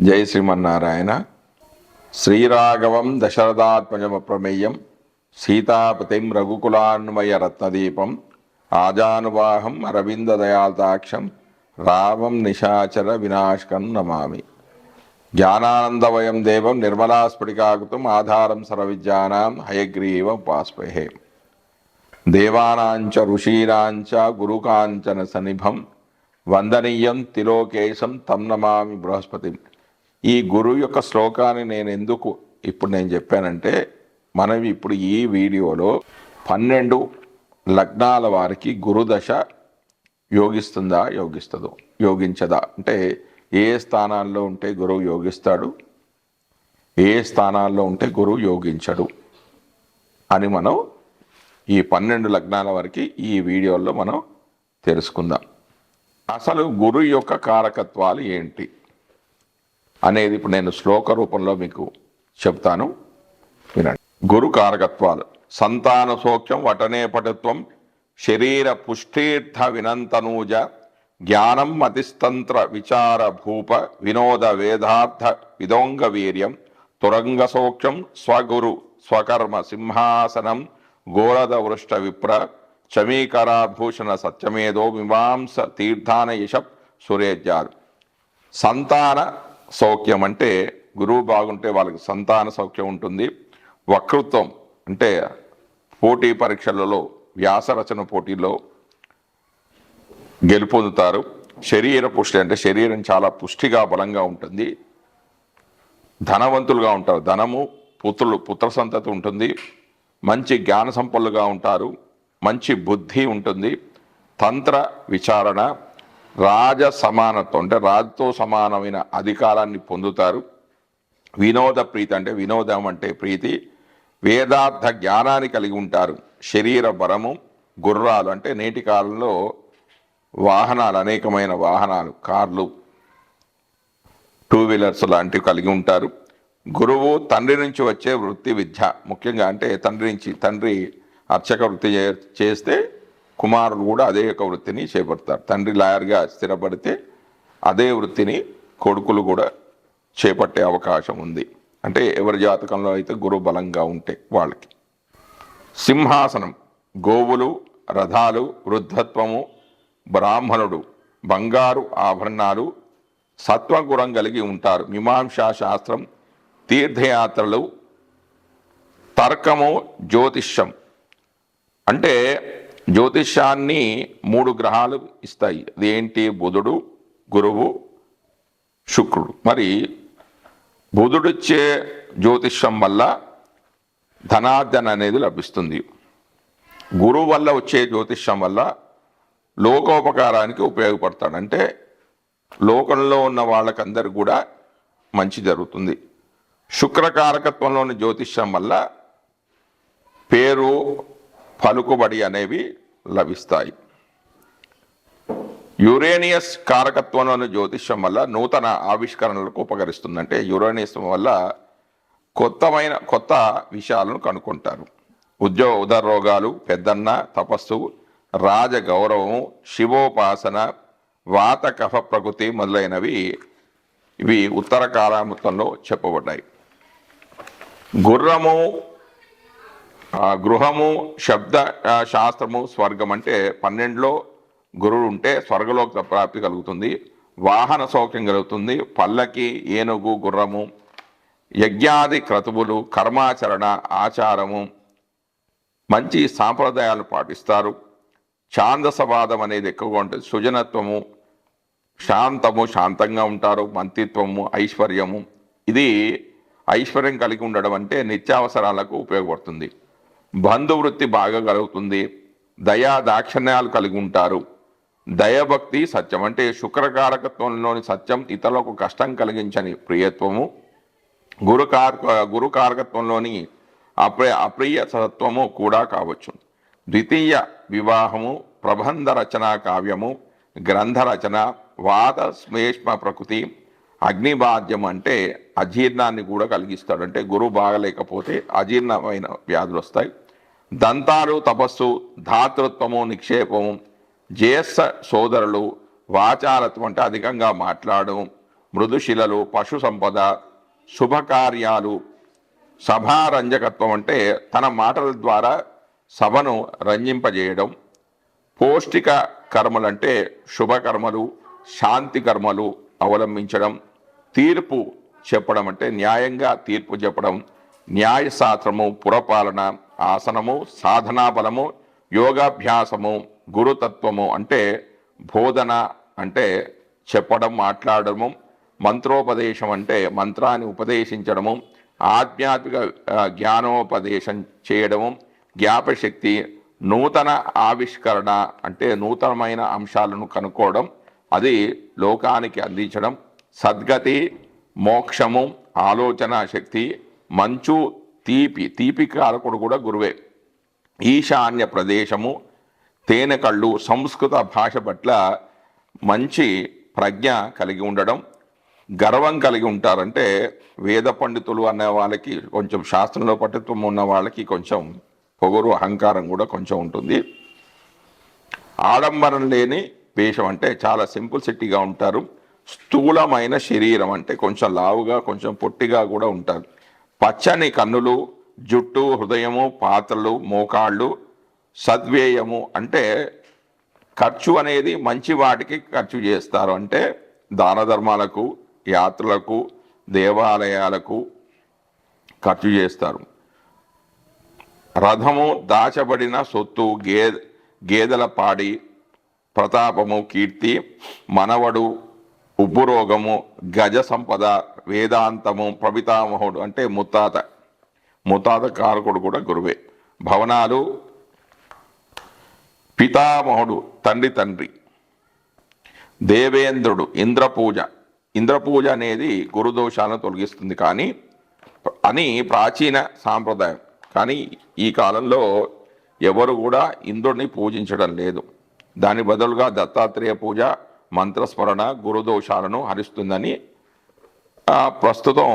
జై శ్రీమన్నారాయణ. శ్రీరాఘవం దశరథాత్మజమప్రమేయం సీతాపతిం రఘుకులాన్వయ రత్నదీపం ఆజానువాహం అరవిందదయాల్తాక్షం రామం నిశాచర వినాశకం నమామి. జ్ఞానానందవయం దేవం నిర్మలాస్ఫటికాకృతం ఆధారం సర్వవిద్యానాం హయగ్రీవ ఉపాస్మహే దేవానాంచ ఋషీరాంచ గురుకాంచన సనిభం వందనీయం తిలోకేశం తం నమామి బృహస్పతిం. ఈ గురువు యొక్క శ్లోకాన్ని నేను ఎందుకు ఇప్పుడు నేను చెప్పానంటే మనం ఇప్పుడు ఈ వీడియోలో పన్నెండు లగ్నాల వారికి గురుదశ యోగిస్తుందా యోగిస్తుందో యోగించదా? అంటే ఏ స్థానాల్లో ఉంటే గురువు యోగిస్తాడు ఏ స్థానాల్లో ఉంటే గురువు యోగించడు అని మనం ఈ పన్నెండు లగ్నాల వరకు ఈ వీడియోలో మనం తెలుసుకుందాం. అసలు గురువు యొక్క కారకత్వాలు ఏంటి? అనేది ఇప్పుడు నేను శ్లోక రూపంలో మీకు చెప్తాను. వినండి. గురు కారకత్వాలు. సంతాన సౌఖ్యం వటనే పటుత్వం శరీర పుష్టీర్థ వినంతనూజ జ్ఞానం మతిస్తంత్ర విచార భూప వినోద వేదార్థ విదోంగ వీర్యం తురంగ సౌఖ్యం స్వగురు స్వకర్మ సింహాసనం గోరద వృష్ట విప్ర చమీకరాభూషణ సత్యమేదో మీమాంస తీర్థాన యశప్ సురేజ్యాలు. సంతాన సౌఖ్యం అంటే గురువు బాగుంటే వాళ్ళకి సంతాన సౌఖ్యం ఉంటుంది. వక్తృత్వం అంటే పోటీ పరీక్షలలో వ్యాసరచన పోటీలో గెలుపొందుతారు. శరీర పుష్టి అంటే శరీరం చాలా పుష్టిగా బలంగా ఉంటుంది. ధనవంతులుగా ఉంటారు. ధనము పుత్రులు పుత్ర సంతతి ఉంటుంది. మంచి జ్ఞాన సంపన్నులుగా ఉంటారు. మంచి బుద్ధి ఉంటుంది. తంత్ర విచారణ రాజ సమానత్వం అంటే రాజుతో సమానమైన అధికారాన్ని పొందుతారు. వినోద ప్రీతి అంటే వినోదం అంటే ప్రీతి. వేదార్థ జ్ఞానాన్ని కలిగి ఉంటారు. శరీర బలము గుర్రాలు అంటే నేటి కాలంలో వాహనాలు అనేకమైన వాహనాలు కార్లు టూ వీలర్స్ లాంటివి కలిగి ఉంటారు. గురువు తండ్రి నుంచి వచ్చే వృత్తి విద్య ముఖ్యంగా అంటే తండ్రి నుంచి తండ్రి అర్చక వృత్తి చే- చేస్తే కుమారులు కూడా అదే యొక్క వృత్తిని చేపడతారు తండ్రి లాయర్గా స్థిరపడితే అదే వృత్తిని కొడుకులు కూడా చేపట్టే అవకాశం ఉంది. అంటే ఎవరి జాతకంలో అయితే గురువు బలంగా ఉంటే వాళ్ళకి. సింహాసనం గోవులు రథాలు వృద్ధత్వము బ్రాహ్మణుడు బంగారు ఆభరణాలు సత్వగుణం కలిగి ఉంటారు. మీమాంసా శాస్త్రం తీర్థయాత్రలు తర్కము జ్యోతిష్యం. అంటే జ్యోతిష్యాన్ని మూడు గ్రహాలు ఇస్తాయి. అదేంటి? బుధుడు గురువు శుక్రుడు. మరి బుధుడిచ్చే జ్యోతిష్యం వల్ల ధనార్జన అనేది లభిస్తుంది. గురువు వల్ల వచ్చే జ్యోతిష్యం వల్ల లోకోపకారానికి ఉపయోగపడతాడు. అంటే లోకంలో ఉన్న వాళ్ళకందరికి కూడా మంచి జరుగుతుంది. శుక్రకారకత్వంలోని జ్యోతిష్యం వల్ల పేరు పలుకుబడి అనేవి లభిస్తాయి. యురేనియస్ కారకత్వంలోని జ్యోతిష్యం వల్ల నూతన ఆవిష్కరణలకు ఉపకరిస్తుందంటే యురేనియస్ వల్ల కొత్తమైన కొత్త విషయాలను కనుక్కుంటారు. ఉద్యోగ ఉదర రోగాలు పెద్దన్న తపస్సు రాజ శివోపాసన వాత కఫ ప్రకృతి మొదలైనవి ఇవి ఉత్తర కాలామృతంలో చెప్పబడ్డాయి. గుర్రము గృహము శబ్ద శాస్త్రము స్వర్గం అంటే పన్నెండులో గురువు ఉంటే స్వర్గలోక ప్రాప్తి కలుగుతుంది. వాహన సౌఖ్యం కలుగుతుంది. పల్లకి ఏనుగు గుర్రము యజ్ఞాది క్రతువులు కర్మాచరణ ఆచారము మంచి సాంప్రదాయాలు పాటిస్తారు. ఛాందసవాదం అనేది ఎక్కువగా ఉంటుంది. సుజనత్వము శాంతము శాంతంగా ఉంటారు. మంత్రిత్వము ఐశ్వర్యము. ఇది ఐశ్వర్యం కలిగి ఉండడం అంటే నిత్యావసరాలకు ఉపయోగపడుతుంది. బంధువృత్తి బాగా కలుగుతుంది. దయా దాక్షిణ్యాలు కలిగి ఉంటారు. దయభక్తి సత్యం అంటే శుక్రకారకత్వంలోని సత్యం ఇతరులకు కష్టం కలిగించని ప్రియత్వము. గురుకారక గురుకారకత్వంలోని అప్రియ అప్రియ సత్వము కూడా కావచ్చు. ద్వితీయ వివాహము ప్రబంధ రచన కావ్యము గ్రంథ రచన వాద శ్లేష్మ ప్రకృతి అగ్నిబాధ్యం అంటే అజీర్ణాన్ని కూడా కలిగిస్తాడు. అంటే గురువు బాగలేకపోతే అజీర్ణమైన వ్యాధులు వస్తాయి. దంతాలు తపస్సు ధాతృత్వము నిక్షేపము జేస్స సోదరులు వాచాలత్వం అంటే అధికంగా మాట్లాడడం మృదుశిలలు పశు సంపద శుభకార్యాలు సభారంజకత్వం అంటే తన మాటల ద్వారా సభను రంజింపజేయడం. పౌష్టిక కర్మలంటే శుభకర్మలు శాంతి కర్మలు అవలంబించడం. తీర్పు చెప్పడం అంటే న్యాయంగా తీర్పు చెప్పడం న్యాయశాస్త్రము పురపాలన ఆసనము సాధనా బలము యోగాభ్యాసము గురుతత్వము అంటే బోధన అంటే చెప్పడం మాట్లాడము మంత్రోపదేశం అంటే మంత్రాన్ని ఉపదేశించడము ఆధ్యాత్మిక జ్ఞానోపదేశం చేయడము జ్ఞాపశక్తి నూతన ఆవిష్కరణ అంటే నూతనమైన అంశాలను కనుక్కోవడం అది లోకానికి అందించడం సద్గతి మోక్షము ఆలోచన శక్తి మంచు తీపి తీపి కారకుడు కూడా గురువే. ఈశాన్య ప్రదేశము తేనె కళ్ళు సంస్కృత భాష పట్ల మంచి ప్రజ్ఞ కలిగి ఉండడం గర్వం కలిగి ఉంటారంటే వేద పండితులు అనే వాళ్ళకి కొంచెం శాస్త్రంలో పట్టుత్వం ఉన్న వాళ్ళకి కొంచెం పొగరు అహంకారం కూడా కొంచెం ఉంటుంది. ఆడంబరం లేని వేషం అంటే చాలా సింపుల్ సిటీగా ఉంటారు. స్థూలమైన శరీరం అంటే కొంచెం లావుగా కొంచెం పొట్టిగా కూడా ఉంటారు. పచ్చని కన్నులు జుట్టు హృదయము పాత్రలు మోకాళ్ళు సద్వ్యయము అంటే ఖర్చు అనేది మంచి వాటికి ఖర్చు చేస్తారు. అంటే దాన ధర్మాలకు యాత్రలకు దేవాలయాలకు ఖర్చు చేస్తారు. రథము దాచబడిన సొత్తు గే గేదెల పాడి ప్రతాపము కీర్తి మనవడు ఉపరోగము గజ సంపద వేదాంతము ప్రభితామహుడు అంటే ముత్తాత. ముత్తాత కారకుడు కూడా గురువే. భవనాలు పితామహుడు తండ్రి తండ్రి. దేవేంద్రుడు ఇంద్రపూజ. ఇంద్రపూజ అనేది గురుదోషాలను తొలగిస్తుంది కానీ అని ప్రాచీన సాంప్రదాయం. కానీ ఈ కాలంలో ఎవరు కూడా ఇంద్రుడిని పూజించడం లేదు. దాని బదులుగా దత్తాత్రేయ పూజ మంత్రస్మరణ గురుదోషాలను హరిస్తుందని ప్రస్తుతం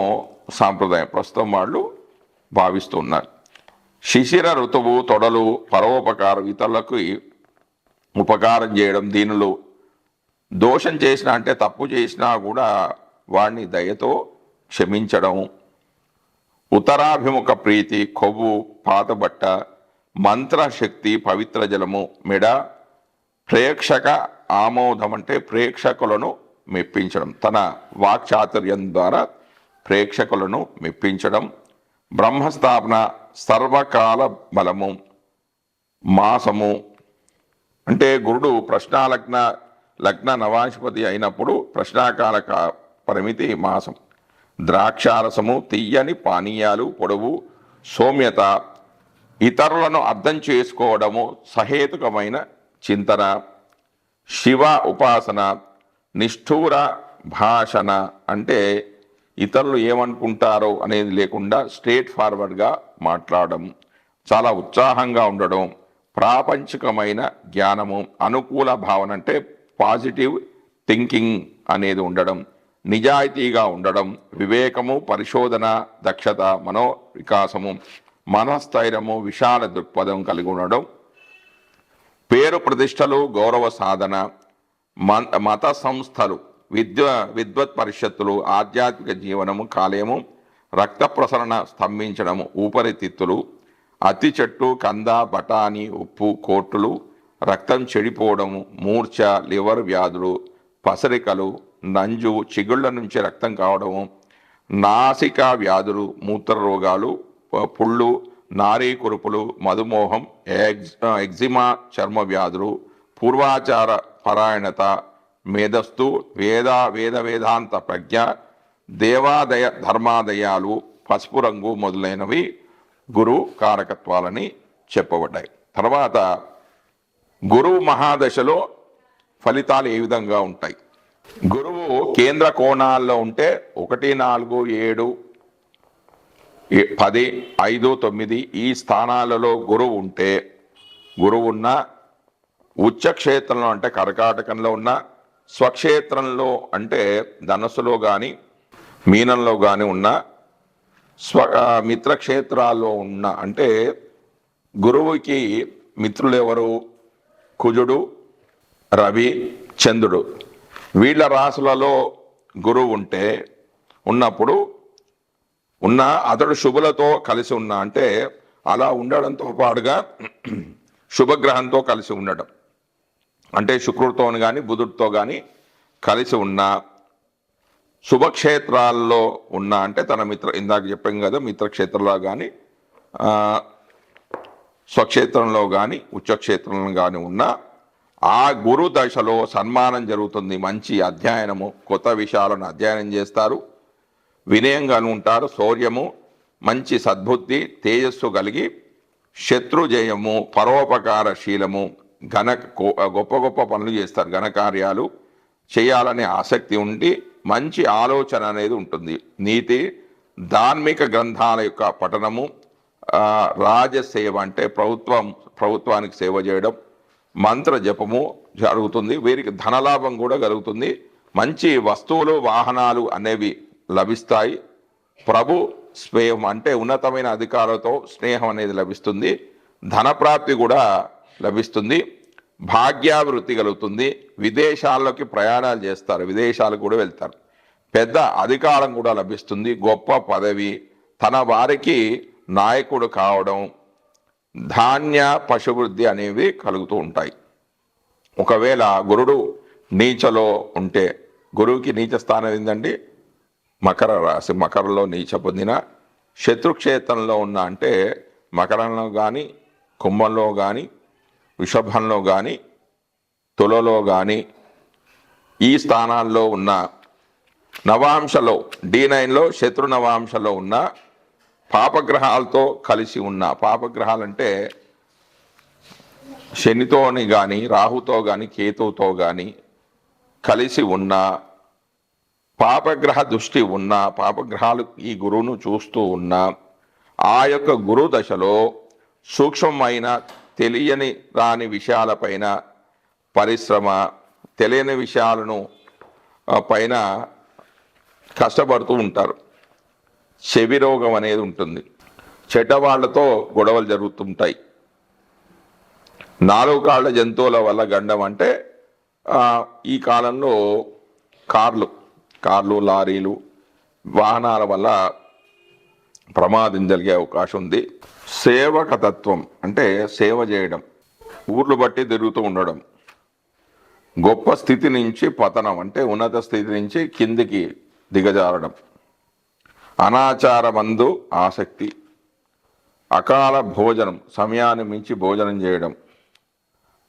సాంప్రదాయం. ప్రస్తుతం వాళ్ళు భావిస్తున్నారు. శిశిర ఋతువు తొడలు పరోపకారం ఇతరులకు ఉపకారం చేయడం దీనిలో దోషం చేసిన అంటే తప్పు చేసినా కూడా వాడిని దయతో క్షమించడం ఉత్తరాభిముఖ ప్రీతి కొవ్వు పాతబట్ట మంత్రశక్తి పవిత్ర జలము మెడ ప్రేక్షక ఆమోదం అంటే ప్రేక్షకులను మెప్పించడం. తన వాక్చాతుర్యం ద్వారా ప్రేక్షకులను మెప్పించడం. బ్రహ్మస్థాపన సర్వకాల బలము మాసము. అంటే గురుడు ప్రశ్నాలగ్న లగ్న నవాధిపతి అయినప్పుడు ప్రశ్నాకాల పరిమితి మాసం. ద్రాక్షారసము తీయని పానీయాలు పొడవు సౌమ్యత ఇతరులను అర్థం చేసుకోవడము సహేతుకమైన చింతన. శివ ఉపాసన నిష్ఠూర భాషణ అంటే ఇతరులు ఏమనుకుంటారో అనేది లేకుండా స్ట్రేట్ ఫార్వర్డ్గా మాట్లాడడం చాలా ఉత్సాహంగా ఉండడం ప్రాపంచికమైన జ్ఞానము అనుకూల భావన అంటే పాజిటివ్ థింకింగ్ అనేది ఉండడం నిజాయితీగా ఉండడం వివేకము పరిశోధన దక్షత మనో వికాసము మనస్థైర్యము విశాల దృక్పథం కలిగి ఉండడం పేరు ప్రతిష్టలు గౌరవ సాధన మత సంస్థలు విద్య విద్వత్ పరిషత్తులు ఆధ్యాత్మిక జీవనము కాలేయము రక్త ప్రసరణ స్తంభించడము ఊపరితిత్తులు అతి చెట్టు కంద బఠానీ ఉప్పు కోట్లు రక్తం చెడిపోవడము మూర్ఛ లివర్ వ్యాధులు పసరికలు నంజు చిగుళ్ళ నుంచి రక్తం కావడము నాసికా వ్యాధులు మూత్ర రోగాలు పుళ్ళు నారీ కురుపులు మధుమోహం ఎగ్జిమా చర్మ వ్యాధులు పూర్వాచార పరాయణత మేధస్సు వేద వేద వేదాంత ప్రజ్ఞ దేవాదయ ధర్మాదయాలు పసుపు రంగు మొదలైనవి గురు కారకత్వాలని చెప్పబడ్డాయి. తర్వాత గురువు మహాదశలో ఫలితాలు ఏ విధంగా ఉంటాయి? గురువు కేంద్ర కోణాల్లో ఉంటే ఒకటి నాలుగు ఏడు పది ఐదు తొమ్మిది ఈ స్థానాలలో గురువు ఉంటే గురువు ఉన్న ఉచ్చక్షేత్రంలో అంటే కర్కాటకంలో ఉన్న స్వక్షేత్రంలో అంటే ధనస్సులో కానీ మీనంలో కానీ ఉన్న స్వ మిత్రక్షేత్రాల్లో ఉన్న అంటే గురువుకి మిత్రులు ఎవరు కుజుడు రవి చంద్రుడు. వీళ్ళ రాసులలో గురువు ఉంటే ఉన్నప్పుడు ఉన్న అతడు శుభులతో కలిసి ఉన్న అంటే అలా ఉండడంతో పాటుగా శుభగ్రహంతో కలిసి ఉండడం. అంటే శుక్రుడితో కానీ బుధుడితో కానీ కలిసి ఉన్న శుభక్షేత్రాల్లో ఉన్న అంటే తన మిత్ర ఇందాక చెప్పాం కదా మిత్రక్షేత్రంలో కానీ స్వక్షేత్రంలో కానీ ఉచ్చక్షేత్రంలో కానీ ఉన్న ఆ గురు దశలో సన్మానం జరుగుతుంది. మంచి అధ్యయనము కొత్త విషయాలను అధ్యయనం చేస్తారు. వినయంగా ఉంటారు శౌర్యము మంచి సద్బుద్ధి తేజస్సు కలిగి శత్రుజయము పరోపకార శీలము ఘన గొప్ప గొప్ప పనులు చేస్తారు ఘనకార్యాలు చేయాలనే ఆసక్తి ఉండి మంచి ఆలోచన అనేది ఉంటుంది. నీతి ధార్మిక గ్రంథాల యొక్క పఠనము రాజసేవ అంటే ప్రభుత్వం ప్రభుత్వానికి సేవ చేయడం మంత్ర జపము జరుగుతుంది. వీరికి ధనలాభం కూడా కలుగుతుంది. మంచి వస్తువులు వాహనాలు అనేవి లభిస్తాయి. ప్రభు స్నేహం అంటే ఉన్నతమైన అధికారులతో స్నేహం అనేది లభిస్తుంది. ధనప్రాప్తి కూడా లభిస్తుంది. భాగ్యాభివృద్ధి కలుగుతుంది. విదేశాల్లోకి ప్రయాణాలు చేస్తారు. విదేశాలకు కూడా వెళ్తారు. పెద్ద అధికారం కూడా లభిస్తుంది. గొప్ప పదవి. తన వారికి నాయకుడు కావడం ధాన్య పశువృద్ధి అనేవి కలుగుతూ ఉంటాయి. ఒకవేళ గురుడు నీచలో ఉంటే గురువుకి నీచ స్థానం ఏంటండి మకర రాశి మకరంలో నీచ పొందిన శత్రుక్షేత్రంలో ఉన్న అంటే మకరంలో కానీ కుంభంలో కానీ వృషభంలో కానీ తులలో కానీ ఈ స్థానాల్లో ఉన్న నవాంశలో డి నైన్లో శత్రు నవాంశలో ఉన్న పాపగ్రహాలతో కలిసి ఉన్న పాపగ్రహాలంటే శనితోని కానీ రాహుతో కానీ కేతువుతో కానీ కలిసి ఉన్న పాపగ్రహ దృష్టి ఉన్న పాపగ్రహాలు ఈ గురువును చూస్తూ ఉన్న ఆ యొక్క గురు దశలో సూక్ష్మమైన తెలియని రాని విషయాలపైన పరిశ్రమ తెలియని విషయాలను పైన కష్టపడుతూ ఉంటారు. చెవి రోగం అనేది ఉంటుంది. చెడ్డవాళ్ళతో గొడవలు జరుగుతుంటాయి. నాలుగు కాళ్ళ జంతువుల వల్ల గండం అంటే ఈ కాలంలో కార్లు. కార్లు లారీలు వాహనాల వల్ల ప్రమాదం జరిగే అవకాశం ఉంది. సేవక తత్వం అంటే సేవ చేయడం ఊర్లు బట్టి తిరుగుతూ ఉండడం గొప్ప స్థితి నుంచి పతనం అంటే ఉన్నత స్థితి నుంచి కిందికి దిగజారడం. అనాచారమందు ఆసక్తి అకాల భోజనం సమయాన్ని మించి భోజనం చేయడం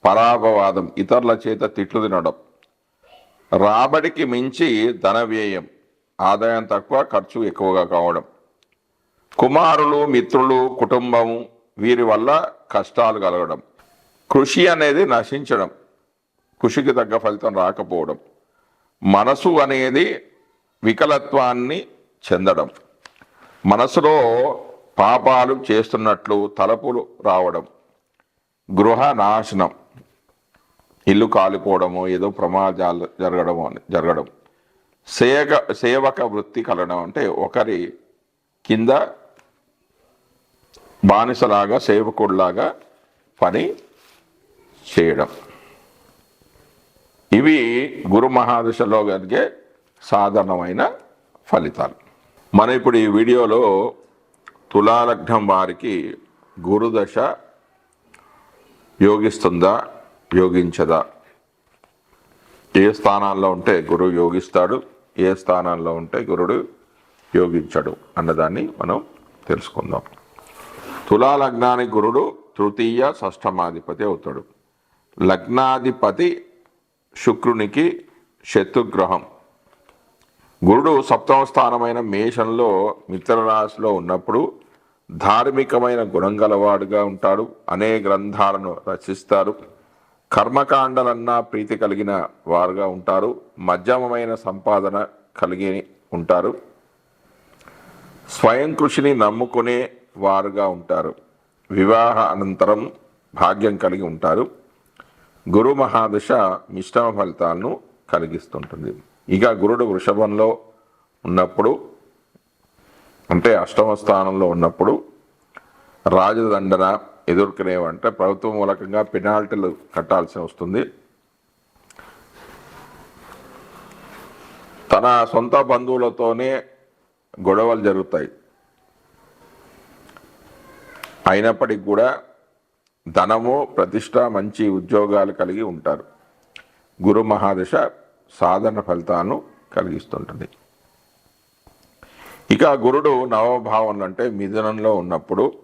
పరాపవాదం ఇతరుల చేత తిట్లు తినడం. రాబడికి మించి ధన వ్యయం ఆదాయం తక్కువ ఖర్చు ఎక్కువగా కావడం. కుమారులు మిత్రులు కుటుంబం వీరి వల్ల కష్టాలు కలగడం. కృషి అనేది నశించడం కృషికి తగ్గ ఫలితం రాకపోవడం. మనసు అనేది వికలత్వాన్ని చెందడం. మనసులో పాపాలు చేస్తున్నట్లు తలపులు రావడం. గృహ నాశనం ఇల్లు కాలిపోవడము ఏదో ప్రమాదాలు జరగడము అని జరగడం. సేవక సేవక వృత్తి కలడం అంటే ఒకరి కింద బానిసలాగా సేవకుడిలాగా పని చేయడం. ఇవి గురు మహాదశలో కలిగే సాధారణమైన ఫలితాలు. మన ఇప్పుడు ఈ వీడియోలో తులాలగ్నం వారికి గురుదశ యోగిస్తుందా? యోగించదా ఏ స్థానాల్లో ఉంటే గురువు యోగిస్తాడు ఏ స్థానాల్లో ఉంటే గురుడు యోగించడు అన్నదాన్ని మనం తెలుసుకుందాం. తులాలగ్నానికి గురుడు తృతీయ షష్టమాధిపతి అవుతాడు. లగ్నాధిపతి శుక్రునికి శత్రుగ్రహం. గురుడు సప్తమ స్థానమైన మేషంలో మిత్రరాశిలో ఉన్నప్పుడు ధార్మికమైన గుణం గలవాడుగా ఉంటాడు. అనేక గ్రంథాలను రచిస్తారు. కర్మకాండలన్నా ప్రీతి కలిగిన వారుగా ఉంటారు. మధ్యమమైన సంపాదన కలిగి ఉంటారు. స్వయం కృషిని నమ్ముకునే వారుగా ఉంటారు. వివాహ అనంతరం భాగ్యం కలిగి ఉంటారు. గురు మహాదశ మిశ్రమ ఫలితాలను కలిగిస్తుంటుంది. ఇక గురుడు వృషభంలో ఉన్నప్పుడు అంటే అష్టమ స్థానంలో ఉన్నప్పుడు రాజదండన ఎదుర్కొనేవంటే ప్రభుత్వం మూలకంగా పెనాల్టీలు కట్టాల్సి వస్తుంది. తన సొంత బంధువులతోనే గొడవలు జరుగుతాయి. అయినప్పటికీ కూడా ధనము ప్రతిష్ట మంచి ఉద్యోగాలు కలిగి ఉంటారు. గురు మహాదశ సాధన ఫలితాలను కలిగిస్తుంటుంది. ఇక గురుడు నవభావం అంటే మిథునంలో ఉన్నప్పుడు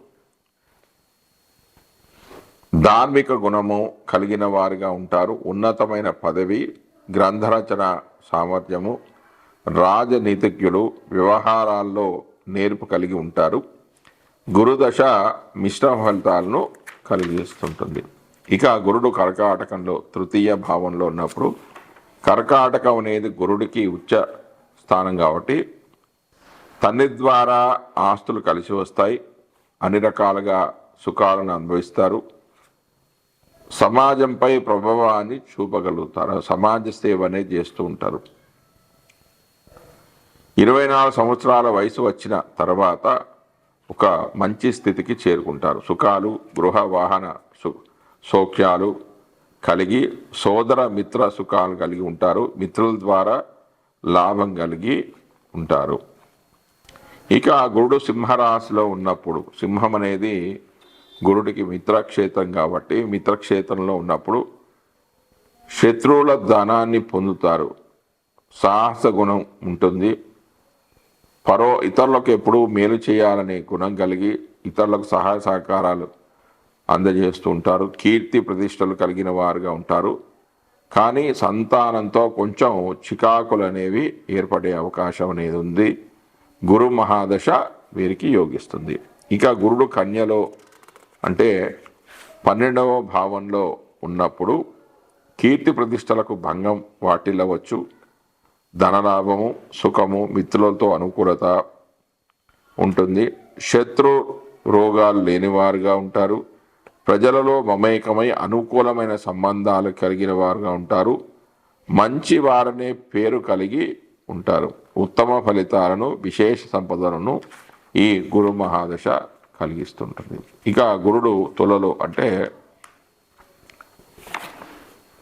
ధార్మిక గుణము కలిగిన వారిగా ఉంటారు. ఉన్నతమైన పదవి గ్రంథరచన సామర్థ్యము రాజనీతిజ్ఞులు వ్యవహారాల్లో నేర్పు కలిగి ఉంటారు. గురుదశ మిశ్రమ ఫలితాలను కలిగిస్తుంటుంది. ఇక గురుడు కర్కాటకంలో తృతీయ భావంలో ఉన్నప్పుడు కర్కాటకం అనేది గురుడికి ఉచ్చ స్థానం కాబట్టి తన్ని ద్వారా ఆస్తులు కలిసి వస్తాయి. అన్ని రకాలుగా సుఖాలను అనుభవిస్తారు. సమాజంపై ప్రభావాన్ని చూపగలుగుతారు. సమాజ సేవ అనేది చేస్తూ ఉంటారు. ఇరవై నాలుగు సంవత్సరాల వయసు వచ్చిన తర్వాత ఒక మంచి స్థితికి చేరుకుంటారు. సుఖాలు గృహ వాహన సు సౌఖ్యాలు కలిగి సోదర మిత్ర సుఖాలు కలిగి ఉంటారు. మిత్రుల ద్వారా లాభం కలిగి ఉంటారు. ఇక గురుడు సింహరాశిలో ఉన్నప్పుడు సింహం అనేది గురుడికి మిత్రక్షేత్రం కాబట్టి మిత్రక్షేత్రంలో ఉన్నప్పుడు శత్రువుల ధనాన్ని పొందుతారు. సాహస గుణం ఉంటుంది. పరో ఇతరులకు ఎప్పుడూ మేలు చేయాలనే గుణం కలిగి ఇతరులకు సహాయ సహకారాలు అందజేస్తూ ఉంటారు. కీర్తి ప్రతిష్టలు కలిగిన వారుగా ఉంటారు. కానీ సంతానంతో కొంచెం చికాకులు అనేవి ఏర్పడే అవకాశం అనేది ఉంది. గురు మహాదశ వీరికి యోగిస్తుంది. ఇక గురుడు కన్యలో అంటే పన్నెండవ భావంలో ఉన్నప్పుడు కీర్తి ప్రతిష్టలకు భంగం వాటిల్లవచ్చు. ధనలాభము సుఖము మిత్రులతో అనుకూలత ఉంటుంది. శత్రు రోగాలు లేనివారుగా ఉంటారు. ప్రజలలో మమేకమై అనుకూలమైన సంబంధాలు కలిగిన వారుగా ఉంటారు. మంచి వారనే పేరు కలిగి ఉంటారు. ఉత్తమ ఫలితాలను విశేష సంపదలను ఈ గురు మహాదశ కలిగిస్తుంటుంది. ఇక గురుడు తులలో అంటే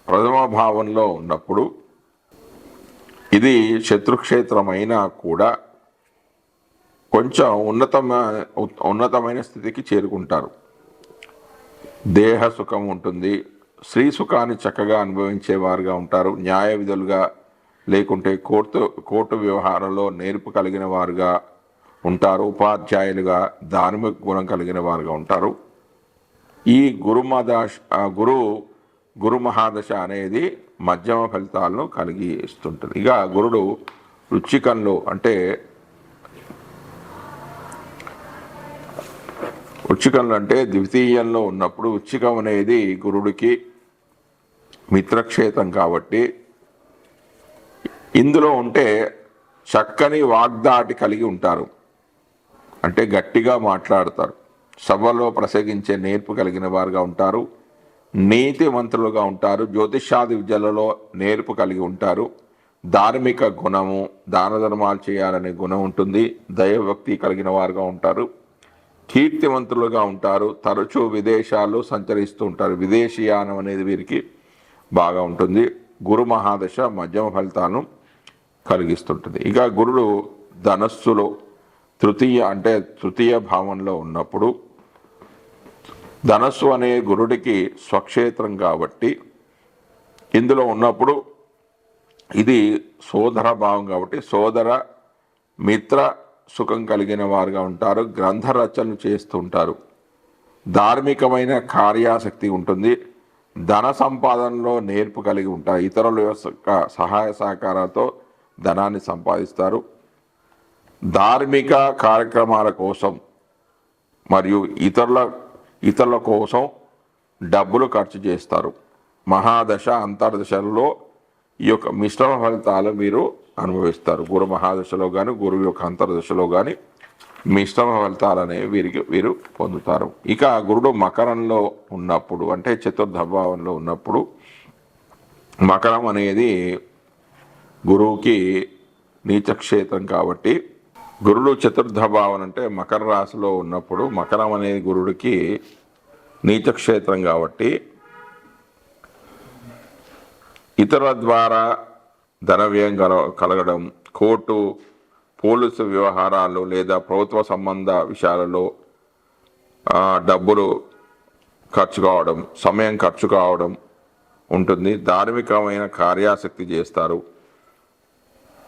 ప్రథమ భావంలో ఉన్నప్పుడు ఇది శత్రుక్షేత్రమైనా కూడా కొంచెం ఉన్నతమ ఉన్నతమైన స్థితికి చేరుకుంటారు. దేహ సుఖం ఉంటుంది. స్త్రీ సుఖాన్ని చక్కగా అనుభవించేవారుగా ఉంటారు. న్యాయ విధులుగా లేకుంటే కోర్టు కోర్టు వ్యవహారంలో నేర్పు కలిగిన వారుగా ఉంటారు. ఉపాధ్యాయులుగా ధార్మిక గుణం కలిగిన వారుగా ఉంటారు. ఈ గురుమదాశ ఆ గురు గురు మహాదశ అనేది మధ్యమ ఫలితాలను కలిగి ఇస్తుంటుంది ఇక గురుడు వృచ్చికంలో అంటే వృచ్చికంలో అంటే ద్వితీయంలో ఉన్నప్పుడు వృచ్చికం అనేది గురుడికి మిత్రక్షేత్రం కాబట్టి ఇందులో ఉంటే చక్కని వాగ్దాటి కలిగి ఉంటారు. అంటే గట్టిగా మాట్లాడతారు. సభలో ప్రసంగించే నేర్పు కలిగిన వారుగా ఉంటారు. నీతి మంత్రులుగా ఉంటారు. జ్యోతిషాది విద్యలలో నేర్పు కలిగి ఉంటారు. ధార్మిక గుణము దాన ధర్మాలు చేయాలనే గుణం ఉంటుంది. దైవభక్తి కలిగిన వారుగా ఉంటారు. కీర్తివంతులుగా ఉంటారు. తరచూ విదేశాల్లో సంచరిస్తూ ఉంటారు. విదేశీయానం అనేది వీరికి బాగా ఉంటుంది. గురు మహాదశ మధ్యమ ఫలితాలను కలిగిస్తుంటుంది. ఇక గురుడు ధనస్సులో తృతీయ అంటే తృతీయ భావంలో ఉన్నప్పుడు ధనస్సు అనే గురుడికి స్వక్షేత్రం కాబట్టి ఇందులో ఉన్నప్పుడు ఇది సోదర భావం కాబట్టి సోదర మిత్ర సుఖం కలిగిన వారుగా ఉంటారు గ్రంథ రచనలు చేస్తూ ఉంటారు. ధార్మికమైన కార్యాసక్తి ఉంటుంది ధన సంపాదనలో నేర్పు కలిగి ఉంటారు ఇతరుల యొక్క సహాయ సహకారాలతో ధనాన్ని సంపాదిస్తారు. ధార్మిక కార్యక్రమాల కోసం మరియు ఇతరుల ఇతరుల కోసం డబ్బులు ఖర్చు చేస్తారు. మహాదశ అంతర్దశలలో ఈ యొక్క మిశ్రమ ఫలితాలు మీరు అనుభవిస్తారు. గురు మహాదశలో కానీ గురువు యొక్క అంతర్దశలో కానీ మిశ్రమ ఫలితాలు అనేవి వీరికి వీరు పొందుతారు. ఇక గురుడు మకరంలో ఉన్నప్పుడు అంటే చతుర్థ భావంలో ఉన్నప్పుడు మకరం అనేది గురువుకి నీచక్షేత్రం కాబట్టి గురుడు చతుర్థ భావన అంటే మకర రాశిలో ఉన్నప్పుడు మకరం అనేది గురుడికి నీచక్షేత్రం కాబట్టి ఇతరుల ద్వారా ధనవ్యయం కల కలగడం కోర్టు పోలీసు వ్యవహారాలు లేదా ప్రభుత్వ సంబంధ విషయాలలో డబ్బులు ఖర్చు కావడం సమయం ఖర్చు కావడం ఉంటుంది. ధార్మికమైన కార్యాసక్తి చేస్తారు.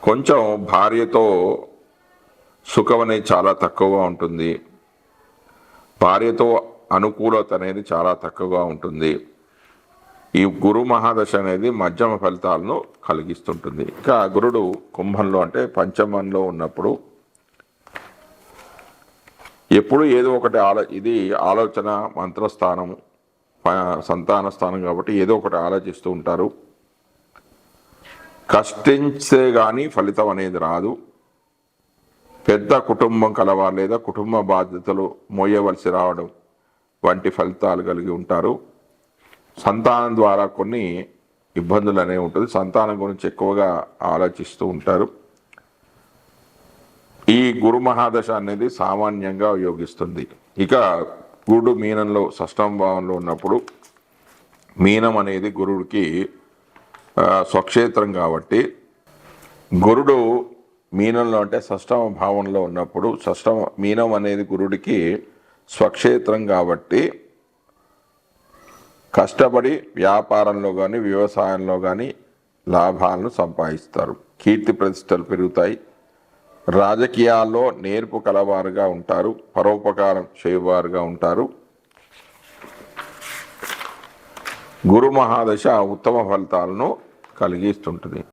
కొంచెం భార్యతో సుఖం అనేది చాలా తక్కువగా ఉంటుంది. భార్యతో అనుకూలత అనేది చాలా తక్కువగా ఉంటుంది. ఈ గురు మహాదశ అనేది మధ్యమ ఫలితాలను కలిగిస్తుంటుంది. ఇంకా గురుడు కుంభంలో అంటే పంచమంలో ఉన్నప్పుడు ఎప్పుడు ఏదో ఒకటి ఆలో ఇది ఆలోచన మంత్రస్థానము ప- సంతాన స్థానం కాబట్టి ఏదో ఒకటి ఆలోచిస్తూ ఉంటారు. కష్టించే కానీ ఫలితం అనేది రాదు. పెద్ద కుటుంబం కలవారు లేదా కుటుంబ బాధ్యతలు మోయవలసి రావడం వంటి ఫలితాలు కలిగి ఉంటారు. సంతానం ద్వారా కొన్ని ఇబ్బందులు అనేవి ఉంటుంది. సంతానం గురించి ఎక్కువగా ఆలోచిస్తూ ఉంటారు. ఈ గురు మహాదశ అనేది సామాన్యంగా యోగిస్తుంది ఇక గురుడు మీనంలో షష్టం భావంలో ఉన్నప్పుడు మీనం అనేది గురుడికి స్వక్షేత్రం కాబట్టి గురుడు మీనంలో అంటే షష్టమ భావంలో ఉన్నప్పుడు షష్టమ మీనం అనేది గురుడికి స్వక్షేత్రం కాబట్టి కష్టపడి వ్యాపారంలో కానీ వ్యవసాయంలో కానీ లాభాలను సంపాదిస్తారు. కీర్తి ప్రతిష్టలు పెరుగుతాయి. రాజకీయాల్లో నేర్పు కలవారుగా ఉంటారు. పరోపకారం చేయవారుగా ఉంటారు. గురు మహాదశ ఉత్తమ ఫలితాలను కలిగిస్తుంటుంది.